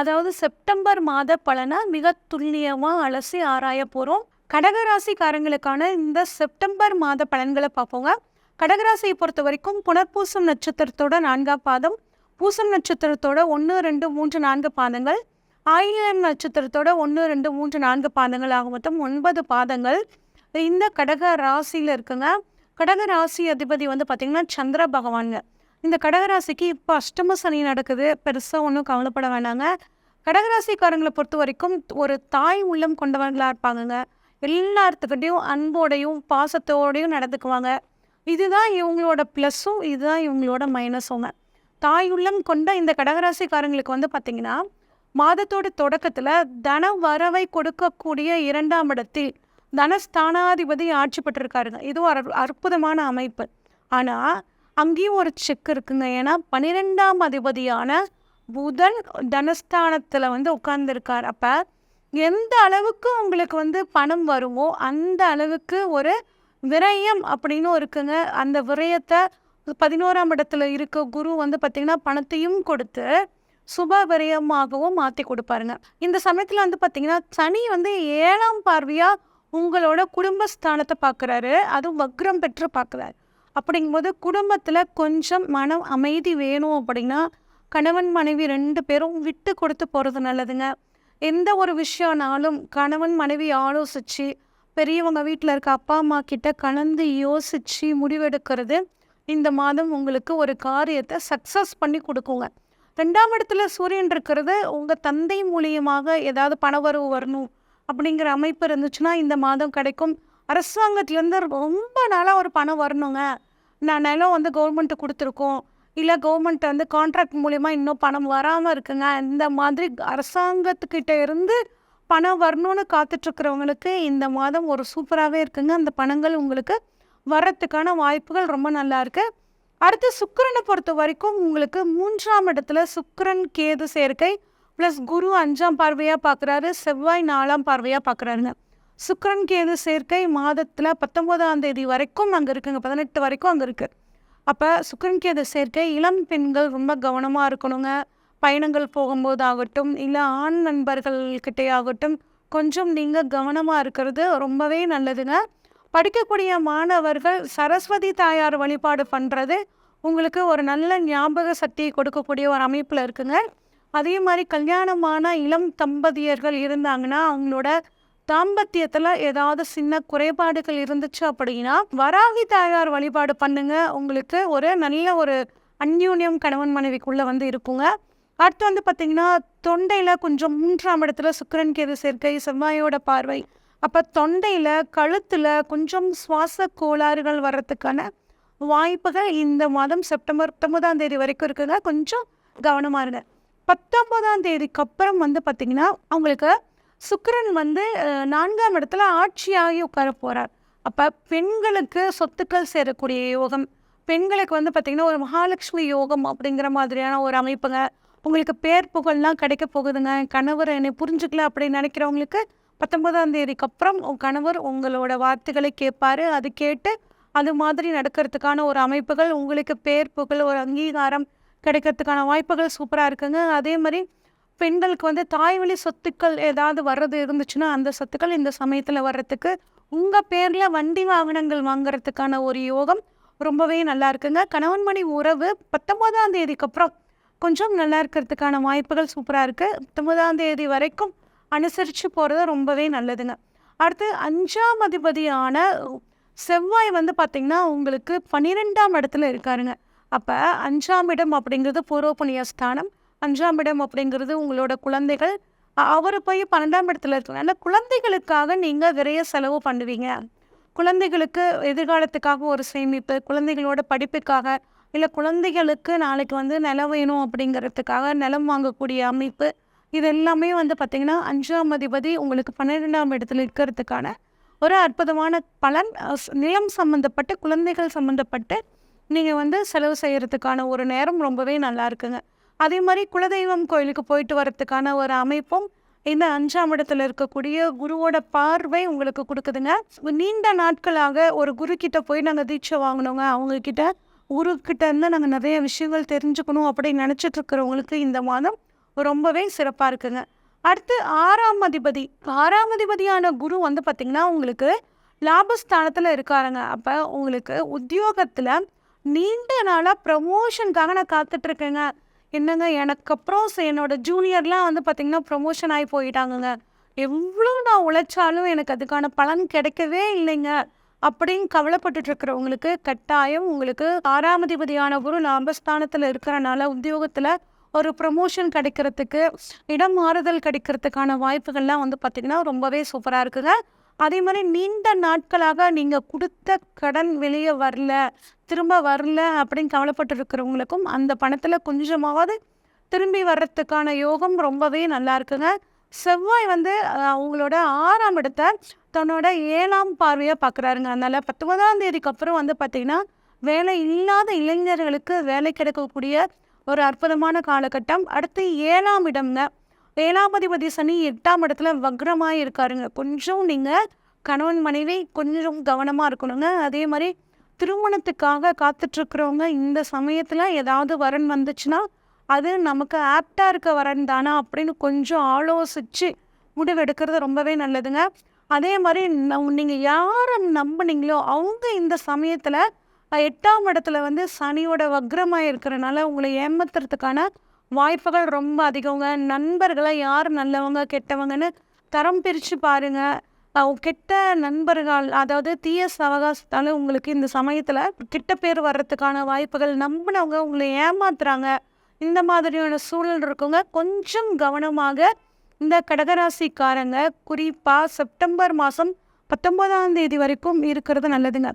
அதாவது செப்டம்பர் மாத பலனை மிக துல்லியமாக அலசி ஆராய போகிறோம் கடகராசிக்காரங்களுக்கான இந்த செப்டம்பர் மாத பலன்களை பார்ப்போங்க. கடகராசியை பொறுத்த வரைக்கும் புனர்பூசம் நட்சத்திரத்தோட நான்காம் பாதம் பூசம் நட்சத்திரத்தோட ஒன்று ரெண்டு மூன்று நான்கு பாதங்கள் ஆயிலம் நட்சத்திரத்தோட ஒன்று ரெண்டு மூன்று நான்கு பாதங்கள் ஆக மொத்தம் ஒன்பது பாதங்கள். இந்த கடக ராசியில் இருக்குங்க. கடக ராசி அதிபதி வந்து பார்த்திங்கன்னா சந்திர பகவானுங்க. இந்த கடகராசிக்கு இப்போ அஷ்டம சனி நடக்குது. பெருசாக ஒன்றும் கவலைப்பட வேணாங்க. கடகராசிக்காரங்களை பொறுத்த வரைக்கும் ஒரு தாய் உள்ளம் கொண்டவர்களாக இருப்பாங்கங்க. எல்லாத்துக்கிட்டையும் அன்போடையும் பாசத்தோடையும் நடந்துக்குவாங்க. இதுதான் இவங்களோட ப்ளஸ்ஸும் இதுதான் இவங்களோட மைனஸுங்க. தாய் உள்ளம் கொண்ட இந்த கடகராசிக்காரங்களுக்கு வந்து பார்த்திங்கன்னா மாதத்தோட தொடக்கத்தில் தன வரவை கொடுக்கக்கூடிய இரண்டாம் இடத்தில் தனஸ்தானாதிபதி ஆட்சி பெற்றிருக்காருங்க. இதுவும் அற்புதமான அமைப்பு. ஆனால் அங்கேயும் ஒரு செக் இருக்குங்க. ஏன்னா பன்னிரெண்டாம் அதிபதியான புதன் தனஸ்தானத்தில் வந்து உட்கார்ந்துருக்கார். அப்போ எந்த அளவுக்கு உங்களுக்கு வந்து பணம் வருமோ அந்த அளவுக்கு ஒரு விரயம் அப்படின்னு இருக்குங்க. அந்த விரயத்தை பதினோராம் இடத்துல இருக்க குரு வந்து பார்த்திங்கன்னா பணத்தையும் கொடுத்து சுப விரயமாகவும் மாற்றி கொடுப்பாருங்க. இந்த சமயத்தில் வந்து பார்த்திங்கன்னா சனி வந்து ஏழாம் பார்வையாக உங்களோட குடும்பஸ்தானத்தை பார்க்குறாரு அதுவும் வக்ரம் பெற்று பார்க்குறாரு அப்படிங்கும்போது குடும்பத்தில் கொஞ்சம் மன அமைதி வேணும் அப்படின்னா கணவன் மனைவி ரெண்டு பேரும் விட்டு கொடுத்து போகிறது நல்லதுங்க. எந்த ஒரு விஷயம்னாலும் கணவன் மனைவி ஆலோசித்து பெரியவங்க வீட்டில் இருக்க அப்பா அம்மா கிட்ட கலந்து யோசித்து முடிவெடுக்கிறது இந்த மாதம் உங்களுக்கு ஒரு காரியத்தை சக்ஸஸ் பண்ணி கொடுக்குங்க. ரெண்டாம் இடத்துல சூரியன் இருக்கிறது உங்கள் தந்தை மூலியமாக ஏதாவது பணவரவு வரணும் அப்படிங்கிற அமைப்பு இருந்துச்சுன்னா இந்த மாதம் கிடைக்கும். அரசாங்கத்துலேருந்து ரொம்ப நாளாக ஒரு பணம் வரணுங்க. நான் நிலம் வந்து கவர்மெண்ட்டு கொடுத்துருக்கோம். இல்லை கவர்மெண்ட் வந்து கான்ட்ராக்ட் மூலிமா இன்னும் பணம் வராமல் இருக்குங்க. இந்த மாதிரி அரசாங்கத்துக்கிட்ட இருந்து பணம் வரணும்னு காத்துட்ருக்கிறவங்களுக்கு இந்த மாதம் ஒரு சூப்பராகவே இருக்குங்க. அந்த பணங்கள் உங்களுக்கு வர்றதுக்கான வாய்ப்புகள் ரொம்ப நல்லா இருக்குது அடுத்து சுக்கரனை பொறுத்த வரைக்கும் உங்களுக்கு மூன்றாம் இடத்துல சுக்கரன் கேது சேர்க்கை ப்ளஸ் குரு அஞ்சாம் பார்வையாக பார்க்குறாரு செவ்வாய் நாலாம் பார்வையாக பார்க்குறாருங்க சுக்கரன் கேது சேர்க்கை மாதத்தில் பத்தொம்போதாம் தேதி வரைக்கும் அங்கே இருக்குங்க. பதினெட்டு வரைக்கும் அங்கே இருக்குது அப்போ சுக்கரன் கேது சேர்க்கை இளம் பெண்கள் ரொம்ப கவனமாக இருக்கணுங்க. பயணங்கள் போகும்போது ஆகட்டும் இல்லை ஆண் நண்பர்கள்கிட்டே ஆகட்டும் கொஞ்சம் நீங்கள் கவனமாக இருக்கிறது ரொம்பவே நல்லதுங்க. படிக்கக்கூடிய மாணவர்கள் சரஸ்வதி தாயார் வழிபாடு பண்ணுறது உங்களுக்கு ஒரு நல்ல ஞாபக சக்தியை கொடுக்கக்கூடிய ஒரு அமைப்பில் இருக்குங்க. அதே மாதிரி கல்யாணமான இளம் தம்பதியர்கள் இருந்தாங்கன்னா அவங்களோட தாம்பத்தியத்தில் ஏதாவது சின்ன குறைபாடுகள் இருந்துச்சு அப்படின்னா வராகி தாயார் வழிபாடு பண்ணுங்க. உங்களுக்கு ஒரு நல்ல ஒரு அந்யூன்யம் கணவன் மனைவிக்குள்ளே வந்து இருக்குங்க. அடுத்து வந்து பார்த்திங்கன்னா தொண்டையில் கொஞ்சம் மூன்றாம் இடத்துல சுக்கரன் கேது சேர்க்கை செவ்வாயோட பார்வை. அப்போ தொண்டையில் கழுத்தில் கொஞ்சம் சுவாச கோளாறுகள் வர்றதுக்கான வாய்ப்புகள் இந்த மாதம் செப்டம்பர் பத்தொன்பதாம் தேதி வரைக்கும் இருக்குங்க. கொஞ்சம் கவனமாக இருங்க. பத்தொன்பதாம் தேதிக்கு அப்புறம் வந்து பார்த்திங்கன்னா அவங்களுக்கு சுக்கிரன் வந்து நான்காம் இடத்துல ஆட்சியாகி உட்கார போகிறார் அப்போ பெண்களுக்கு சொத்துக்கள் சேரக்கூடிய யோகம் பெண்களுக்கு வந்து பார்த்திங்கன்னா ஒரு மகாலட்சுமி யோகம் அப்படிங்கிற மாதிரியான ஒரு அமைப்புங்க. உங்களுக்கு பேர் புகழ்லாம் கிடைக்க போகுதுங்க. கணவர் என்னை புரிஞ்சுக்கல அப்படின்னு நினைக்கிறவங்களுக்கு பத்தொன்பதாம் தேதிக்கு அப்புறம் கணவர் உங்களோட வார்த்தைகளை கேட்பாரு. அது கேட்டு அது மாதிரி நடக்கிறதுக்கான ஒரு அமைப்புகள் உங்களுக்கு பேர் புகழ் ஒரு அங்கீகாரம் கிடைக்கிறதுக்கான வாய்ப்புகள் சூப்பராக இருக்குங்க. அதே மாதிரி பெண்களுக்கு வந்து தாய்வழி சொத்துக்கள் ஏதாவது வர்றது இருந்துச்சுன்னா அந்த சொத்துக்கள் இந்த சமயத்தில் வர்றதுக்கு உங்கள் பேரில் வண்டி வாகனங்கள் வாங்குறதுக்கான ஒரு யோகம் ரொம்பவே நல்லா இருக்குங்க. கணவன் மணி உறவு பத்தொம்போதாம் தேதிக்கு அப்புறம் கொஞ்சம் நல்லா இருக்கிறதுக்கான வாய்ப்புகள் சூப்பராக இருக்குது பத்தொம்போதாம் தேதி வரைக்கும் அனுசரித்து போகிறது ரொம்பவே நல்லதுங்க. அடுத்து அஞ்சாம் அதிபதியான செவ்வாய் வந்து பார்த்திங்கன்னா உங்களுக்கு பன்னிரெண்டாம் இடத்துல இருக்காருங்க. அப்போ அஞ்சாம் இடம் அப்படிங்கிறது பூர்வ புண்ணிய ஸ்தானம் அஞ்சாம் இடம் அப்படிங்கிறது உங்களோட குழந்தைகள். அவர் போய் பன்னெண்டாம் இடத்துல இருக்கனால குழந்தைகளுக்காக நீங்கள் நிறைய செலவு பண்ணுவீங்க. குழந்தைகளுக்கு எதிர்காலத்துக்காக ஒரு சேமிப்பு குழந்தைகளோட படிப்புக்காக இல்லை குழந்தைகளுக்கு நாளைக்கு வந்து நிலம் வேணும் அப்படிங்கிறதுக்காக நிலம் வாங்கக்கூடிய அமைப்பு. இது எல்லாமே வந்து பார்த்திங்கன்னா அஞ்சாம் அதிபதி உங்களுக்கு பன்னிரெண்டாம் இடத்துல இருக்கிறதுக்கான ஒரு அற்புதமான பலன். நிலம் சம்மந்தப்பட்டு குழந்தைகள் சம்மந்தப்பட்டு நீங்கள் வந்து செலவு செய்கிறதுக்கான ஒரு நேரம் ரொம்பவே நல்லா இருக்குங்க. அதே மாதிரி குலதெய்வம் கோயிலுக்கு போயிட்டு வரதுக்கான ஒரு அமைப்பும் இந்த அஞ்சாம் இடத்துல இருக்கக்கூடிய குருவோட பார்வை உங்களுக்கு கொடுக்குதுங்க. நீண்ட நாட்களாக ஒரு குரு கிட்ட போய் நாங்கள் தீட்சை வாங்கினோங்க அவங்க கிட்ட குரு இருந்து நாங்கள் நிறைய விஷயங்கள் தெரிஞ்சுக்கணும் அப்படின்னு நினச்சிட்டு இருக்கிறவங்களுக்கு இந்த மாதம் ரொம்பவே சிறப்பாக இருக்குங்க. அடுத்து ஆறாம் அதிபதி ஆறாம் அதிபதியான குரு வந்து பார்த்திங்கன்னா உங்களுக்கு லாபஸ்தானத்தில் இருக்காருங்க. அப்போ உங்களுக்கு உத்தியோகத்தில் நீண்ட நாளாக ப்ரமோஷனுக்காக நான் காத்துட்ருக்கேங்க என்னங்க எனக்கு அப்புறம் என்னோட ஜூனியர்லாம் வந்து பார்த்திங்கன்னா ப்ரொமோஷன் ஆகி போயிட்டாங்கங்க. எவ்வளோ நான் உழைச்சாலும் எனக்கு அதுக்கான பலன் கிடைக்கவே இல்லைங்க. அப்படின்னு கவலைப்பட்டுட்டு இருக்கிறவங்களுக்கு கட்டாயம் உங்களுக்கு ஆறாமதிபதியான குரு லாபஸ்தானத்தில் இருக்கிறனால உத்தியோகத்தில் ஒரு ப்ரமோஷன் கிடைக்கிறதுக்கு இடம் மாறுதல் கிடைக்கிறதுக்கான வாய்ப்புகள்லாம் வந்து பார்த்திங்கன்னா ரொம்பவே சூப்பராக இருக்குங்க. அதே மாதிரி நீண்ட நாட்களாக நீங்கள் கொடுத்த கடன் வெளியே வரல திரும்ப வரல அப்படின்னு கவலைப்பட்டு இருக்கிறவங்களுக்கும் அந்த பணத்தில் கொஞ்சமாவது திரும்பி வர்றதுக்கான யோகம் ரொம்பவே நல்லா இருக்குங்க. செவ்வாய் வந்து அவங்களோட ஆறாம் இடத்த தன்னோட ஏழாம் பார்வையாக பார்க்குறாருங்க அதனால் பத்தொன்பதாம் தேதிக்கு அப்புறம் வந்து பார்த்திங்கன்னா வேலை இல்லாத இளைஞர்களுக்கு வேலை கிடைக்கக்கூடிய ஒரு அற்புதமான காலகட்டம். அடுத்து ஏழாம் இடம்ங்க. ஏழாமதிபதி சனி எட்டாம் இடத்துல வக்ரமாக இருக்காருங்க கொஞ்சம் நீங்கள் கணவன் மனைவி கொஞ்சம் கவனமாக இருக்கணுங்க. அதே மாதிரி திருமணத்துக்காக காத்துட்ருக்குறவங்க இந்த சமயத்தில் ஏதாவது வரன் வந்துச்சுன்னா அது நமக்கு ஆப்டாக இருக்க வரன் தானா அப்படின்னு கொஞ்சம் ஆலோசித்து முடிவெடுக்கிறது ரொம்பவே நல்லதுங்க. அதே மாதிரி நீங்கள் யாரை நம்புனீங்களோ அவங்க இந்த சமயத்தில் எட்டாம் இடத்துல வந்து சனியோட வக்ரமாக இருக்கிறனால உங்களை ஏமாத்துறதுக்கான வாய்ப்புகள் ரொம்ப அதிகங்க. நண்பர்களை யார் நல்லவங்க கெட்டவங்கன்னு தரம் பிரித்து பாருங்கள் கெட்ட நண்பர்கள் அதாவது தீய சவகாசத்தால் உங்களுக்கு இந்த சமயத்தில் கிட்ட பேர் வர்றதுக்கான வாய்ப்புகள் நம்பினவங்க உங்களை ஏமாத்துறாங்க. இந்த மாதிரியான சூழல் இருக்குங்க. கொஞ்சம் கவனமாக இந்த கடகராசிக்காரங்க குறிப்பாக செப்டம்பர் மாதம் பத்தொன்பதாம் தேதி வரைக்கும் இருக்கிறது நல்லதுங்க.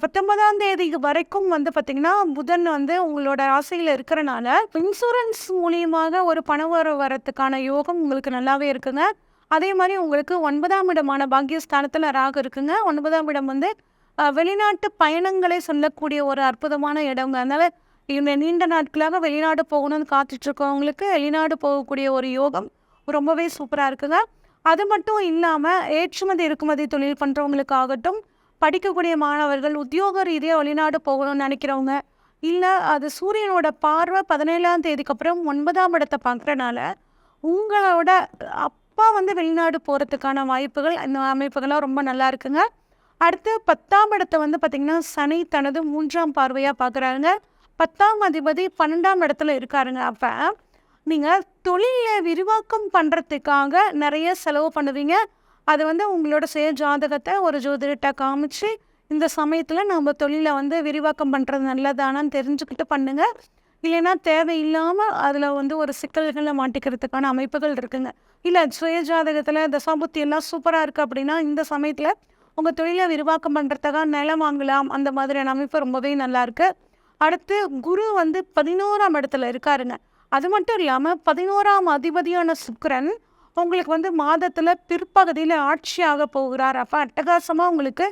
பத்தொன்பதாம் தேதி வரைக்கும் வந்து பார்த்திங்கன்னா புதன் வந்து உங்களோட ராசியில் இருக்கிறனால இன்சூரன்ஸ் மூலியமாக ஒரு பண வர வரத்துக்கான யோகம் உங்களுக்கு நல்லாவே இருக்குங்க. அதே மாதிரி உங்களுக்கு ஒன்பதாம் இடமான பாக்கியஸ்தானத்தில் ராகு இருக்குங்க. ஒன்பதாம் இடம் வந்து வெளிநாட்டு பயணங்களை சொல்லக்கூடிய ஒரு அற்புதமான இடங்க. அதனால் இந்த நீண்ட நாட்களாக வெளிநாடு போகணும்னு காத்துட்டு இருக்கவங்களுக்கு வெளிநாடு போகக்கூடிய ஒரு யோகம் ரொம்பவே சூப்பராக இருக்குங்க. அது மட்டும் இல்லாமல் ஏற்றுமதி இறக்குமதி தொழில் பண்ணுறவங்களுக்காகட்டும் படிக்கக்கூடிய மாணவர்கள் உத்தியோக ரீதியாக வெளிநாடு போகணும்னு நினைக்கிறவங்க இல்லை அது சூரியனோட பார்வை பதினேழாம் தேதிக்கு அப்புறம் ஒன்பதாம் இடத்தை பார்க்குறனால உங்களோட அப்பா வந்து வெளிநாடு போகிறதுக்கான வாய்ப்புகள் இந்த அமைப்புகள்லாம் ரொம்ப நல்லா இருக்குங்க. அடுத்து பத்தாம் இடத்தை வந்து பார்த்திங்கன்னா சனி தனது மூன்றாம் பார்வையாக பார்க்குறாருங்க பத்தாம் அதிபதி பன்னெண்டாம் இடத்துல இருக்காருங்க. அப்போ நீங்கள் தொழிலை விரிவாக்கம் பண்ணுறதுக்காக நிறைய செலவு பண்ணுவீங்க. அது வந்து உங்களோட சுய ஜாதகத்தை ஒரு ஜோதிடர்கிட்ட காமிச்சு இந்த சமயத்தில் நம்ம தொழிலை வந்து விரிவாக்கம் பண்ணுறது நல்லதானான்னு தெரிஞ்சுக்கிட்டு பண்ணுங்கள் இல்லைன்னா தேவையில்லாமல் அதில் வந்து ஒரு சிக்கல்களை மாட்டிக்கிறதுக்கான அமைப்புகள் இருக்குங்க. இல்லை சுய ஜாதகத்தில் தசாபுத்தி எல்லாம் சூப்பராக இருக்குது அப்படின்னா இந்த சமயத்தில் உங்கள் தொழிலை விரிவாக்கம் பண்ணுறதுக்காக நிலம் வாங்கலாம். அந்த மாதிரியான அமைப்பு ரொம்பவே நல்லாயிருக்கு அடுத்து குரு வந்து பதினோராம் இடத்துல இருக்காருங்க. அது மட்டும் இல்லாமல் பதினோராம் அதிபதியான சுக்கரன் உங்களுக்கு வந்து மாதத்தில் பிற்பகுதியில் ஆட்சியாக போகிறார். அப்போ அட்டகாசமாக உங்களுக்கு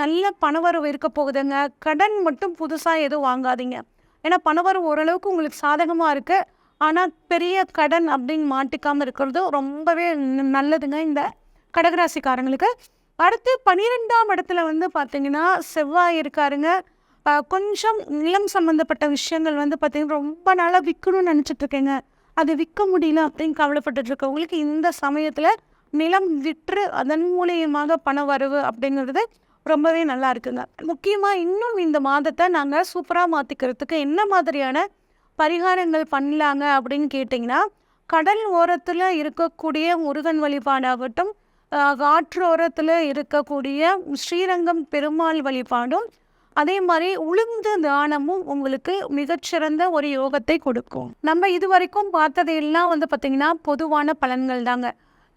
நல்ல பணவரவு இருக்க போகுதுங்க. கடன் மட்டும் புதுசாக எதுவும் வாங்காதீங்க. ஏன்னா பணவரவு ஓரளவுக்கு உங்களுக்கு சாதகமாக இருக்குது ஆனால் பெரிய கடன் அப்படின்னு மாட்டிக்காமல் இருக்கிறது ரொம்பவே நல்லதுங்க இந்த கடகராசிக்காரங்களுக்கு. அடுத்து பன்னிரெண்டாம் இடத்துல வந்து பார்த்தீங்கன்னா செவ்வாய் இருக்காருங்க. கொஞ்சம் நிலம் சம்மந்தப்பட்ட விஷயங்கள் வந்து பார்த்திங்கன்னா ரொம்ப நாளாக விற்கணும்னு நினச்சிட்டு இருக்கேங்க. அது விற்க முடியல அப்படின்னு கவலைப்பட்டு இருக்கவங்களுக்கு இந்த சமயத்தில் நிலம் விற்று அதன் மூலியமாக பண வரவு அப்படிங்கிறது ரொம்பவே நல்லா இருக்குங்க. முக்கியமாக இன்னும் இந்த மாதத்தை நாங்கள் சூப்பராக மாற்றிக்கிறதுக்கு என்ன மாதிரியான பரிகாரங்கள் பண்ணலாங்க அப்படின்னு கேட்டிங்கன்னா கடல் ஓரத்தில் இருக்கக்கூடிய முருகன் வழிபாடாகட்டும் ஆஹ் ஆற்றோரத்தில் இருக்கக்கூடிய ஸ்ரீரங்கம் பெருமாள் வழிபாடும் அதே மாதிரி உளுந்து தானமும் உங்களுக்கு மிகச்சிறந்த ஒரு யோகத்தை கொடுக்கும். நம்ம இது வரைக்கும் பார்த்தது எல்லாம் வந்து பார்த்திங்கன்னா பொதுவான பலன்கள் தாங்க.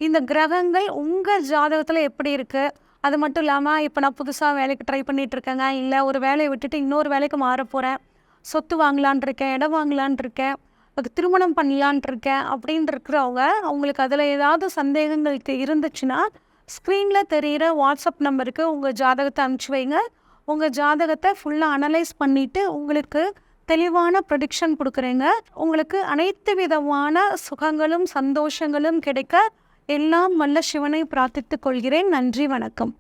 இந்த கிரகங்கள் உங்கள் ஜாதகத்தில் எப்படி இருக்குது அது மட்டும் இல்லாமல் இப்போ நான் புதுசாக வேலைக்கு ட்ரை பண்ணிகிட்டு இருக்கேங்க. இல்லை ஒரு வேலையை விட்டுட்டு இன்னொரு வேலைக்கு மாற போகிறேன் சொத்து வாங்கலான் இருக்கேன் இடம் வாங்கலான் இருக்கேன் அதுக்கு திருமணம் பண்ணலான் இருக்கேன் அப்படின்னு இருக்கிறவங்க அவங்களுக்கு அதில் ஏதாவது சந்தேகங்கள் இருந்துச்சுன்னா ஸ்க்ரீனில் தெரிகிற வாட்ஸ்அப் நம்பருக்கு உங்கள் ஜாதகத்தை அனுப்பிச்சி வைங்க. உங்கள் ஜாதகத்தை ஃபுல்லாக அனலைஸ் பண்ணிவிட்டு உங்களுக்கு தெளிவான ப்ரொடிக்ஷன் கொடுக்குறேங்க. உங்களுக்கு அனைத்து விதமான சுகங்களும் சந்தோஷங்களும் கிடைக்க எல்லாம் வல்ல சிவனை பிரார்த்தித்துக் கொள்கிறேன். நன்றி வணக்கம்.